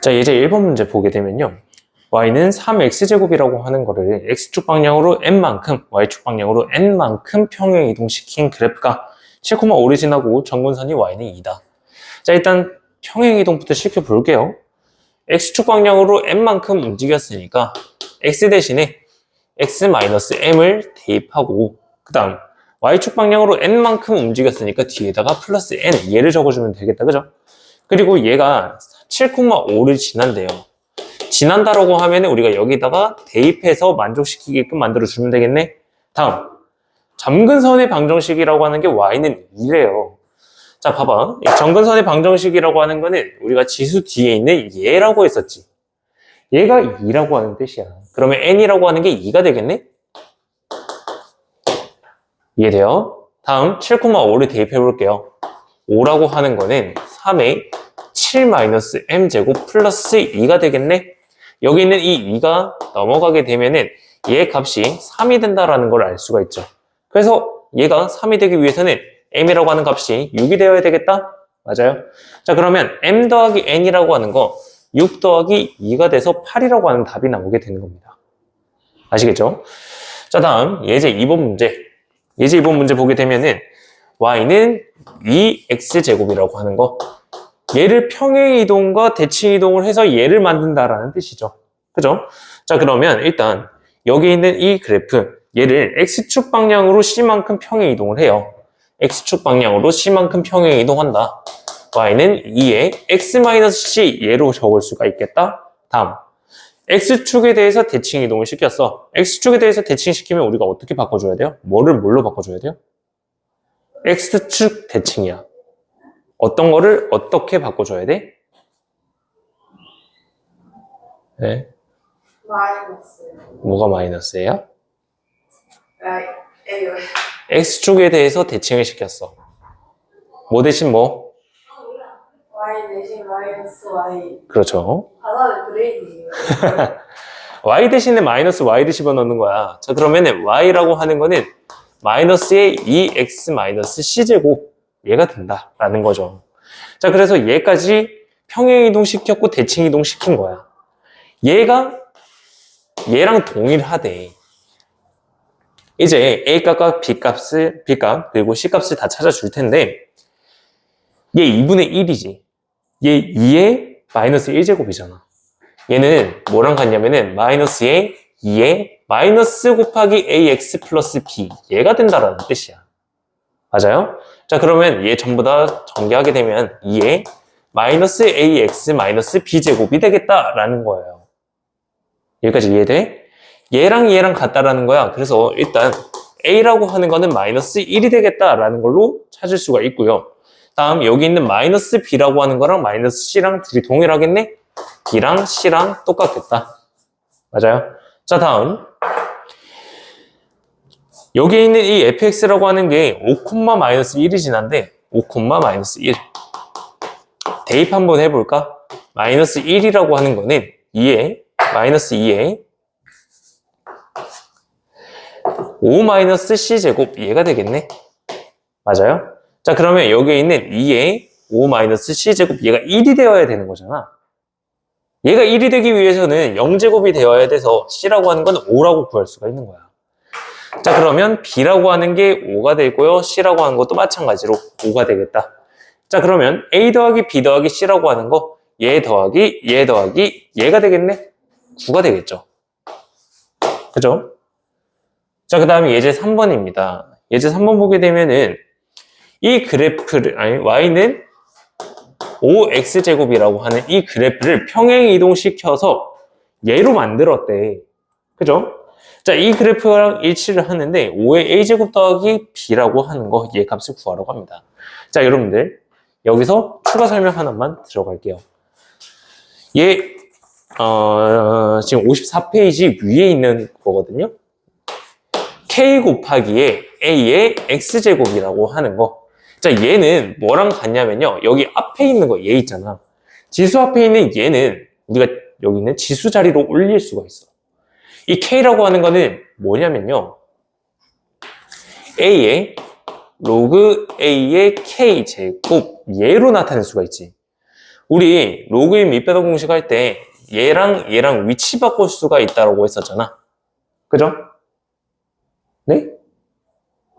자, 이제 1번 문제 보게 되면요. y는 3x제곱이라고 하는 거를 x축 방향으로 n만큼, y축 방향으로 n만큼 평행 이동시킨 그래프가 7,5를 지나고 정근선이 y는 2다. 자, 일단 평행 이동부터 시켜볼게요. x축 방향으로 n만큼 움직였으니까 x 대신에 x-m을 대입하고 그 다음 y축 방향으로 n만큼 움직였으니까 뒤에다가 플러스 n 얘를 적어주면 되겠다. 그죠? 그리고 얘가 7,5를 지난대요. 지난다라고 하면 우리가 여기다가 대입해서 만족시키게끔 만들어주면 되겠네. 다음 점근선의 방정식이라고 하는 게 y는 2래요. 자 봐봐 이 점근선의 방정식이라고 하는 거는 우리가 지수 뒤에 있는 얘라고 했었지. 얘가 2라고 하는 뜻이야. 그러면 n이라고 하는 게 2가 되겠네? 이해돼요? 다음 7,5를 대입해 볼게요. 5라고 하는 거는 3의 7-m제곱 플러스 2가 되겠네? 여기 있는 이 2가 넘어가게 되면은 얘 값이 3이 된다라는 걸 알 수가 있죠. 그래서 얘가 3이 되기 위해서는 m이라고 하는 값이 6이 되어야 되겠다? 맞아요. 자, 그러면 m 더하기 n이라고 하는 거 6 더하기 2가 돼서 8이라고 하는 답이 나오게 되는 겁니다. 아시겠죠? 자, 다음 예제 2번 문제. 예제 2번 문제 보게 되면은 y는 2x제곱이라고 하는 거 얘를 평행 이동과 대칭 이동을 해서 얘를 만든다라는 뜻이죠. 그죠? 자, 그러면 일단 여기 있는 이 그래프 얘를 x축 방향으로 c만큼 평행 이동을 해요. x축 방향으로 c만큼 평행 이동한다. y는 2에 x-c 얘로 적을 수가 있겠다. 다음 x축에 대해서 대칭 이동을 시켰어. x축에 대해서 대칭시키면 우리가 어떻게 바꿔줘야 돼요? 뭐를 뭘로 바꿔줘야 돼요? x축 대칭이야. 어떤 거를 어떻게 바꿔줘야 돼? 네. 마이너스. 뭐가 마이너스예요? 아, 에요. x축에 대해서 대칭을 시켰어. 뭐 대신 뭐? Y 대신 마이너스 Y. 그렇죠. 하나는 브레인이에요. y 대신에 마이너스 y를 집어넣는 거야. 자, 그러면은 y라고 하는 거는 마이너스의 2x 마이너스 c제곱 얘가 된다라는 거죠. 자, 그래서 얘까지 평행 이동 시켰고 대칭 이동 시킨 거야. 얘가 얘랑 동일하대. 이제 a 값과 b 값을 b 값 그리고 c 값을 다 찾아줄 텐데 얘 2분의 1이지. 얘 2의 마이너스 1제곱이잖아. 얘는 뭐랑 같냐면은 마이너스의 2의 마이너스 곱하기 ax 플러스 b 얘가 된다라는 뜻이야. 맞아요? 자 그러면 얘 전부 다 전개하게 되면 2의 마이너스 ax 마이너스 b 제곱이 되겠다라는 거예요. 여기까지 이해돼? 얘랑 얘랑 같다라는 거야. 그래서 일단 a라고 하는 거는 마이너스 1이 되겠다라는 걸로 찾을 수가 있고요. 다음 여기 있는 마이너스 b라고 하는 거랑 마이너스 c랑 둘이 동일하겠네? B랑 C랑 똑같겠다. 맞아요? 자, 다음. 여기 있는 이 fx라고 하는 게 5, 마이너스 1이 지난데 5, 마이너스 1. 대입 한번 해볼까? 마이너스 1이라고 하는 거는 2에, 마이너스 2에 5 마이너스 c제곱 얘가 되겠네? 맞아요? 자, 그러면 여기에 있는 2에 5 마이너스 c제곱 얘가 1이 되어야 되는 거잖아. 얘가 1이 되기 위해서는 0제곱이 되어야 돼서 C라고 하는 건 5라고 구할 수가 있는 거야. 자, 그러면 B라고 하는 게 5가 되고요. C라고 하는 것도 마찬가지로 5가 되겠다. 자, 그러면 A 더하기 B 더하기 C라고 하는 거, 얘 더하기, 얘 더하기, 얘가 되겠네? 9가 되겠죠. 그죠? 자, 그 다음에 예제 3번입니다. 예제 3번 보게 되면은 이 그래프를, 아니, Y는 5x제곱이라고 하는 이 그래프를 평행 이동시켜서 얘로 만들었대. 그죠? 자, 이 그래프랑 일치를 하는데 5의 a제곱 더하기 b라고 하는 거 얘 값을 구하라고 합니다. 자, 여러분들 여기서 추가 설명 하나만 들어갈게요. 얘 어, 지금 54페이지 위에 있는 거거든요. k 곱하기에 a의 x제곱이라고 하는 거 자, 얘는 뭐랑 같냐면요. 여기 앞에 있는 거, 얘 있잖아. 지수 앞에 있는 얘는 우리가 여기 있는 지수 자리로 올릴 수가 있어. 이 K라고 하는 거는 뭐냐면요. A의 로그 A의 K 제곱 얘로 나타낼 수가 있지. 우리 로그인 밑배당 공식 할 때 얘랑 얘랑 위치 바꿀 수가 있다고 했었잖아. 그죠? 네?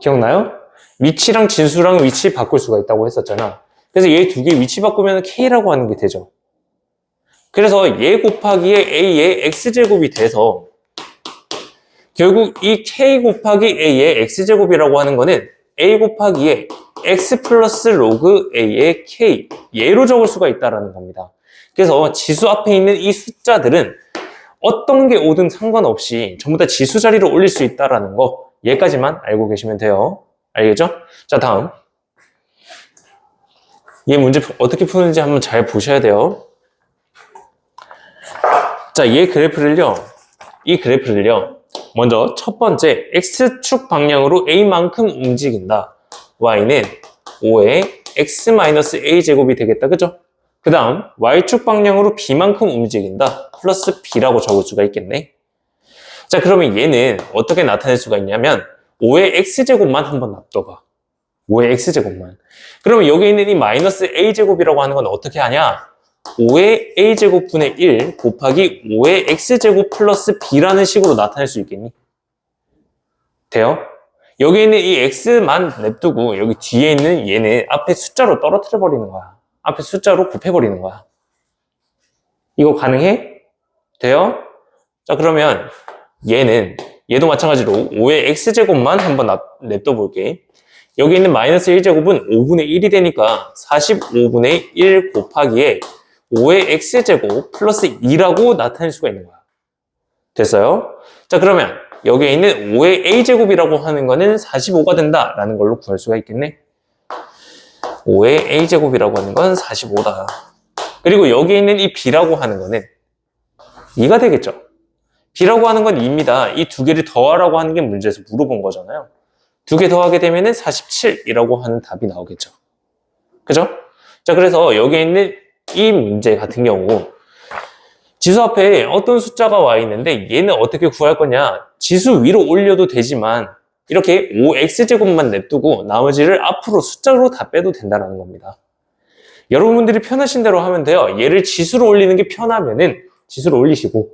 기억나요? 위치랑 진수랑 위치 바꿀 수가 있다고 했었잖아. 그래서 얘 두 개 위치 바꾸면 K라고 하는 게 되죠. 그래서 얘 곱하기에 A의 X제곱이 돼서 결국 이 K 곱하기 A의 X제곱이라고 하는 거는 A 곱하기에 X 플러스 로그 A의 K 얘로 적을 수가 있다는 겁니다. 그래서 지수 앞에 있는 이 숫자들은 어떤 게 오든 상관없이 전부 다 지수 자리로 올릴 수 있다는 거 얘까지만 알고 계시면 돼요. 알겠죠? 자 다음 얘 문제 푸- 어떻게 푸는지 한번 잘 보셔야 돼요. 자, 얘 그래프를요. 이 그래프를요. 먼저 첫 번째 x축 방향으로 a만큼 움직인다. y는 5의 x-a 제곱이 되겠다. 그죠? 그 다음 y축 방향으로 b만큼 움직인다. 플러스 b라고 적을 수가 있겠네. 자, 그러면 얘는 어떻게 나타낼 수가 있냐면 5의 x제곱만 한번 놔둬봐. 5의 x제곱만. 그러면 여기 있는 이 마이너스 a제곱이라고 하는 건 어떻게 하냐? 5의 a제곱분의 1 곱하기 5의 x제곱 플러스 b라는 식으로 나타낼 수 있겠니? 돼요? 여기 있는 이 x만 냅두고 여기 뒤에 있는 얘는 앞에 숫자로 떨어뜨려 버리는 거야. 앞에 숫자로 곱해 버리는 거야. 이거 가능해? 돼요? 자 그러면 얘는 얘도 마찬가지로 5의 x제곱만 한번 놔- 냅둬 볼게. 여기 있는 마이너스 1제곱은 5분의 1이 되니까 45분의 1 곱하기에 5의 x제곱 플러스 2라고 나타낼 수가 있는 거야. 됐어요? 자, 그러면 여기에 있는 5의 a제곱이라고 하는 거는 45가 된다라는 걸로 구할 수가 있겠네. 5의 a제곱이라고 하는 건 45다. 그리고 여기에 있는 이 b라고 하는 거는 2가 되겠죠. b라고 하는 건 2입니다. 이 두 개를 더하라고 하는 게 문제에서 물어본 거잖아요. 두 개 더하게 되면 은 47이라고 하는 답이 나오겠죠. 그죠? 자, 그래서 여기에 있는 이 문제 같은 경우 지수 앞에 어떤 숫자가 와 있는데 얘는 어떻게 구할 거냐? 지수 위로 올려도 되지만 이렇게 5x제곱만 냅두고 나머지를 앞으로 숫자로 다 빼도 된다는 겁니다. 여러분들이 편하신 대로 하면 돼요. 얘를 지수로 올리는 게 편하면 은 지수로 올리시고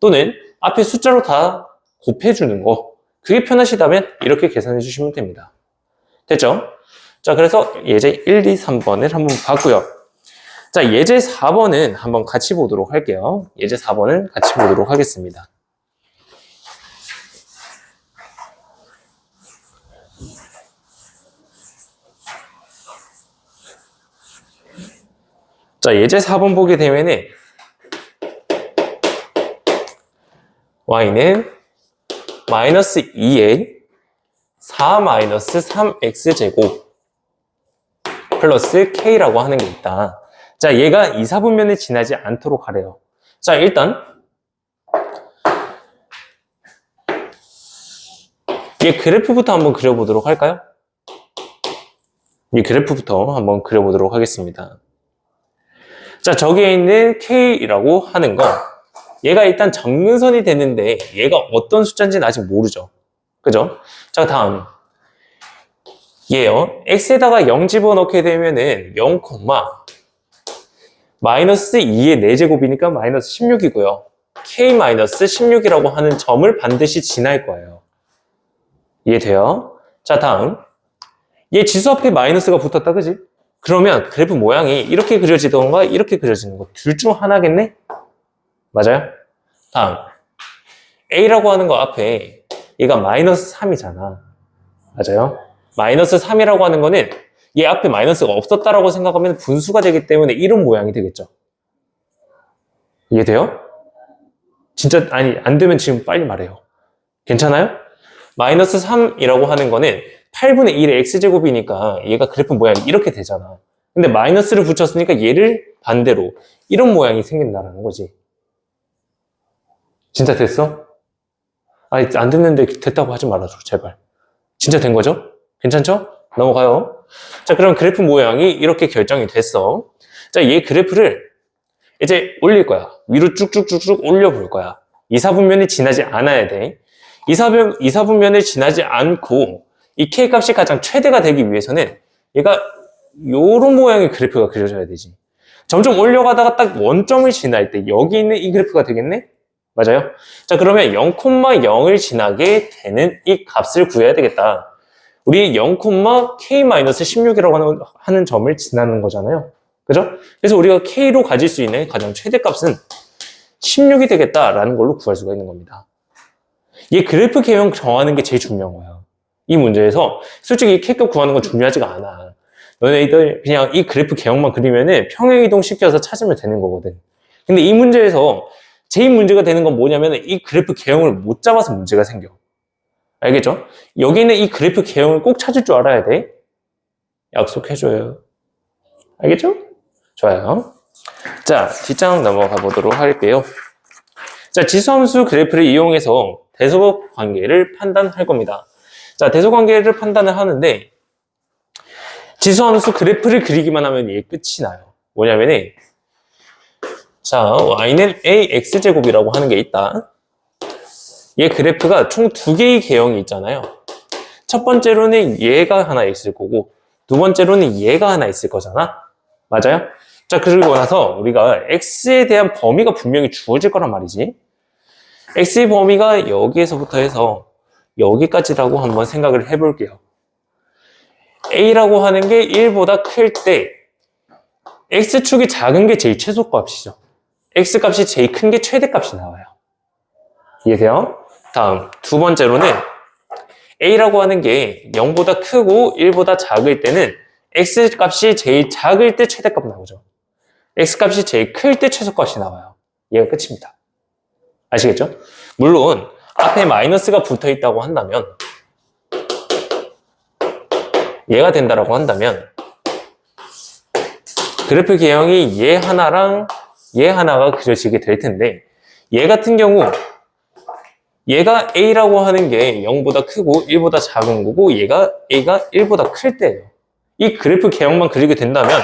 또는 앞에 숫자로 다 곱해주는 거 그게 편하시다면 이렇게 계산해 주시면 됩니다. 됐죠? 자, 그래서 예제 1, 2, 3번을 한번 봤고요. 자, 예제 4번은 한번 같이 보도록 할게요. 예제 4번은 같이 보도록 하겠습니다. 자, 예제 4번 보게 되면은 y는 마이너스 2에 4 마이너스 3x 제곱 플러스 k라고 하는 게 있다. 자, 얘가 이사분면을 지나지 않도록 하래요. 자, 일단 얘 그래프부터 한번 그려보도록 할까요? 이 그래프부터 한번 그려보도록 하겠습니다. 자, 저기에 있는 k라고 하는 거 얘가 일단 정근선이 되는데 얘가 어떤 숫자인지는 아직 모르죠. 그죠? 자, 다음. 얘요. x에다가 0 집어넣게 되면은 0, 마이너스 2의 4제곱이니까 마이너스 16이고요. k 마이너스 16이라고 하는 점을 반드시 지날 거예요. 이해돼요? 자, 다음. 얘 지수 앞에 마이너스가 붙었다, 그지? 그러면 그래프 모양이 이렇게 그려지던가 이렇게 그려지는 거 둘 중 하나겠네? 맞아요? 다음. A라고 하는 거 앞에 얘가 마이너스 3이잖아. 맞아요? 마이너스 3이라고 하는 거는 얘 앞에 마이너스가 없었다라고 생각하면 분수가 되기 때문에 이런 모양이 되겠죠. 이해돼요? 진짜, 아니, 안 되면 지금 빨리 말해요. 괜찮아요? 마이너스 3이라고 하는 거는 8분의 1의 x제곱이니까 얘가 그래프 모양이 이렇게 되잖아. 근데 마이너스를 붙였으니까 얘를 반대로 이런 모양이 생긴다는 거지. 진짜 됐어? 아니, 안 됐는데 됐다고 하지 말아줘, 제발. 진짜 된 거죠? 괜찮죠? 넘어가요. 자, 그럼 그래프 모양이 이렇게 결정이 됐어. 자, 얘 그래프를 이제 올릴 거야. 위로 쭉쭉쭉쭉 올려볼 거야. 이사분면이 지나지 않아야 돼. 이사분, 이사분면을 지나지 않고 이 k 값이 가장 최대가 되기 위해서는 얘가 요런 모양의 그래프가 그려져야 되지. 점점 올려가다가 딱 원점을 지날 때 여기 있는 이 그래프가 되겠네? 맞아요? 자, 그러면 0,0을 지나게 되는 이 값을 구해야 되겠다. 우리 0,k-16이라고 하는, 하는 점을 지나는 거잖아요. 그죠? 그래서 우리가 k로 가질 수 있는 가장 최대값은 16이 되겠다라는 걸로 구할 수가 있는 겁니다. 얘 그래프 개형 정하는 게 제일 중요한 거야. 이 문제에서 솔직히 k값 구하는 건 중요하지가 않아. 너네들 그냥 이 그래프 개형만 그리면은 평행 이동 시켜서 찾으면 되는 거거든. 근데 이 문제에서 제일 문제가 되는 건 뭐냐면 이 그래프 개형을 못 잡아서 문제가 생겨. 알겠죠? 여기는 이 그래프 개형을 꼭 찾을 줄 알아야 돼. 약속해줘요. 알겠죠? 좋아요. 자, 뒷장 넘어가 보도록 할게요. 자, 지수함수 그래프를 이용해서 대소각 관계를 판단할 겁니다. 자, 대소 관계를 판단을 하는데 지수함수 그래프를 그리기만 하면 얘 끝이 나요. 뭐냐면은 자, y는 ax제곱이라고 하는 게 있다. 얘 그래프가 총 두 개의 개형이 있잖아요. 첫 번째로는 얘가 하나 있을 거고 두 번째로는 얘가 하나 있을 거잖아. 맞아요? 자, 그리고 나서 우리가 x에 대한 범위가 분명히 주어질 거란 말이지. x의 범위가 여기에서부터 해서 여기까지라고 한번 생각을 해볼게요. a라고 하는 게 1보다 클 때 x축이 작은 게 제일 최소값이죠. x값이 제일 큰 게 최대값이 나와요. 이해돼요? 다음 두 번째로는 a라고 하는 게 0보다 크고 1보다 작을 때는 x값이 제일 작을 때 최대값 나오죠. x값이 제일 클 때 최소값이 나와요. 얘가 끝입니다. 아시겠죠? 물론 앞에 마이너스가 붙어 있다고 한다면 얘가 된다라고 한다면 그래프 개형이 얘 하나랑 얘 하나가 그려지게 될 텐데 얘 같은 경우 얘가 a라고 하는 게 0보다 크고 1보다 작은 거고 얘가 a가 1보다 클 때예요. 이 그래프 개형만 그리게 된다면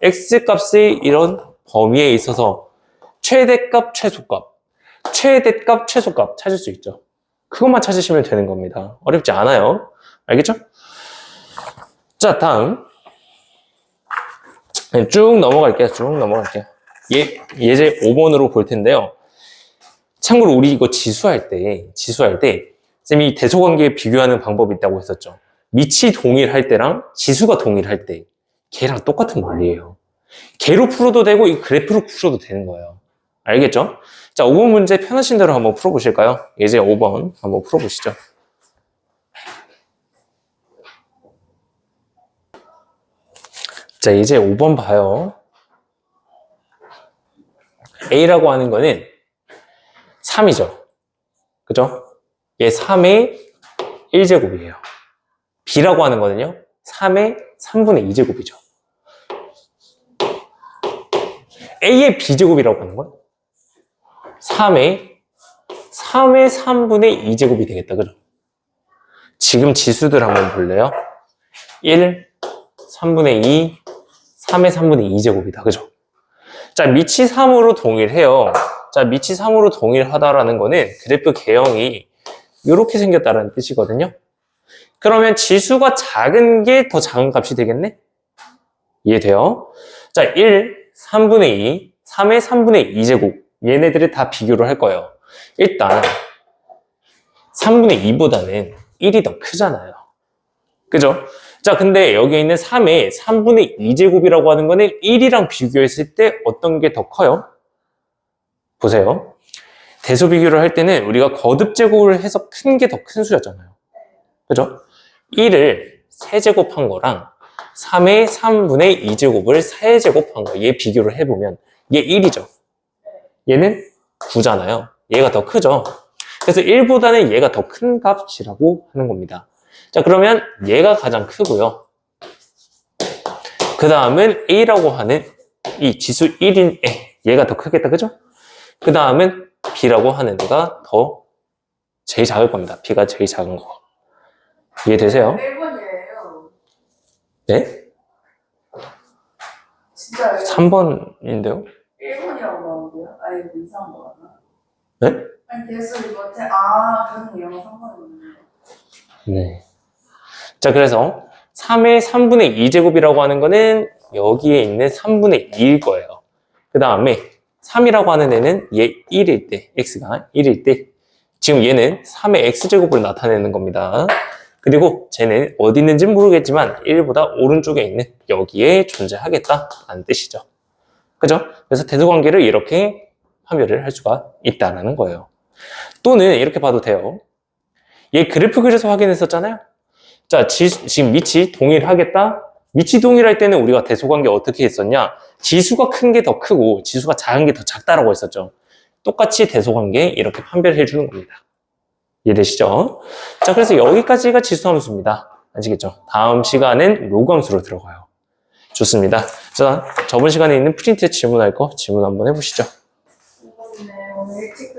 x값의 이런 범위에 있어서 최대값, 최소값, 최대값, 최소값 찾을 수 있죠. 그것만 찾으시면 되는 겁니다. 어렵지 않아요. 알겠죠? 자, 다음. 네, 쭉 넘어갈게요. 쭉 넘어갈게요. 예, 예제 5번으로 볼 텐데요. 참고로 우리 이거 지수할 때, 지수할 때, 쌤이 대소관계 비교하는 방법이 있다고 했었죠. 밑이 동일할 때랑 지수가 동일할 때, 걔랑 똑같은 원리예요. 걔로 풀어도 되고, 이 그래프로 풀어도 되는 거예요. 알겠죠? 자, 5번 문제 편하신 대로 한번 풀어보실까요? 예제 5번 한번 풀어보시죠. 자, 이제 5번 봐요. A라고 하는 거는 3이죠. 그죠? 얘 3의 1제곱이에요. B라고 하는 거는요. 3의 3분의 2제곱이죠. A의 B제곱이라고 하는 건 3의 3의 3분의 2제곱이 되겠다. 그죠? 지금 지수들 한번 볼래요? 1, 3분의 2, 3의 3분의 2제곱이다. 그죠? 자, 밑이 3으로 동일해요. 자, 밑이 3으로 동일하다라는 거는 그래프 개형이 이렇게 생겼다는 뜻이거든요. 그러면 지수가 작은 게 더 작은 값이 되겠네? 이해돼요? 자, 1, 3분의 2, 3의 3분의 2제곱. 얘네들을 다 비교를 할 거예요. 일단, 3분의 2보다는 1이 더 크잖아요. 그죠? 자, 근데 여기 있는 3의 3분의 2제곱이라고 하는 거는 1이랑 비교했을 때 어떤 게 더 커요? 보세요. 대소 비교를 할 때는 우리가 거듭 제곱을 해서 큰 게 더 큰 수였잖아요. 그죠? 1을 세제곱한 거랑 3의 3분의 2제곱을 4제곱한 거, 얘 비교를 해보면 얘 1이죠. 얘는 9잖아요. 얘가 더 크죠. 그래서 1보다는 얘가 더 큰 값이라고 하는 겁니다. 자, 그러면 얘가 가장 크고요. 그 다음은 A라고 하는 이 지수 1인 애, 얘가 더 크겠다, 그죠? 그 다음은 B라고 하는 애가 더 제일 작을 겁니다. B가 제일 작은 거. 이해되세요? 1번이에요. 네? 진짜요? 3번인데요? 1번이라고 나오는데요? 아니, 뭐 이상한 거 같나? 네? 아니, 대수 이거, 태... 아, 그런 거 상관없는데. 네. 자, 그래서 3의 3분의 2제곱이라고 하는 거는 여기에 있는 3분의 2일 거예요. 그 다음에 3이라고 하는 애는 얘 1일 때, x가 1일 때, 지금 얘는 3의 x제곱을 나타내는 겁니다. 그리고 쟤는 어디 있는지 모르겠지만 1보다 오른쪽에 있는 여기에 존재하겠다라는 뜻이죠. 그죠? 그래서 대소관계를 이렇게 판별을 할 수가 있다는 거예요. 또는 이렇게 봐도 돼요. 얘 그래프 그려서 확인했었잖아요. 자, 지, 지금 밑이 동일하겠다? 밑이 동일할 때는 우리가 대소관계 어떻게 했었냐? 지수가 큰 게 더 크고 지수가 작은 게 더 작다라고 했었죠. 똑같이 대소관계 이렇게 판별해 주는 겁니다. 이해되시죠? 자, 그래서 여기까지가 지수함수입니다. 아시겠죠? 다음 시간엔 로그함수로 들어가요. 좋습니다. 자, 저번 시간에 있는 프린트에 질문할 거 질문 한번 해보시죠. 네,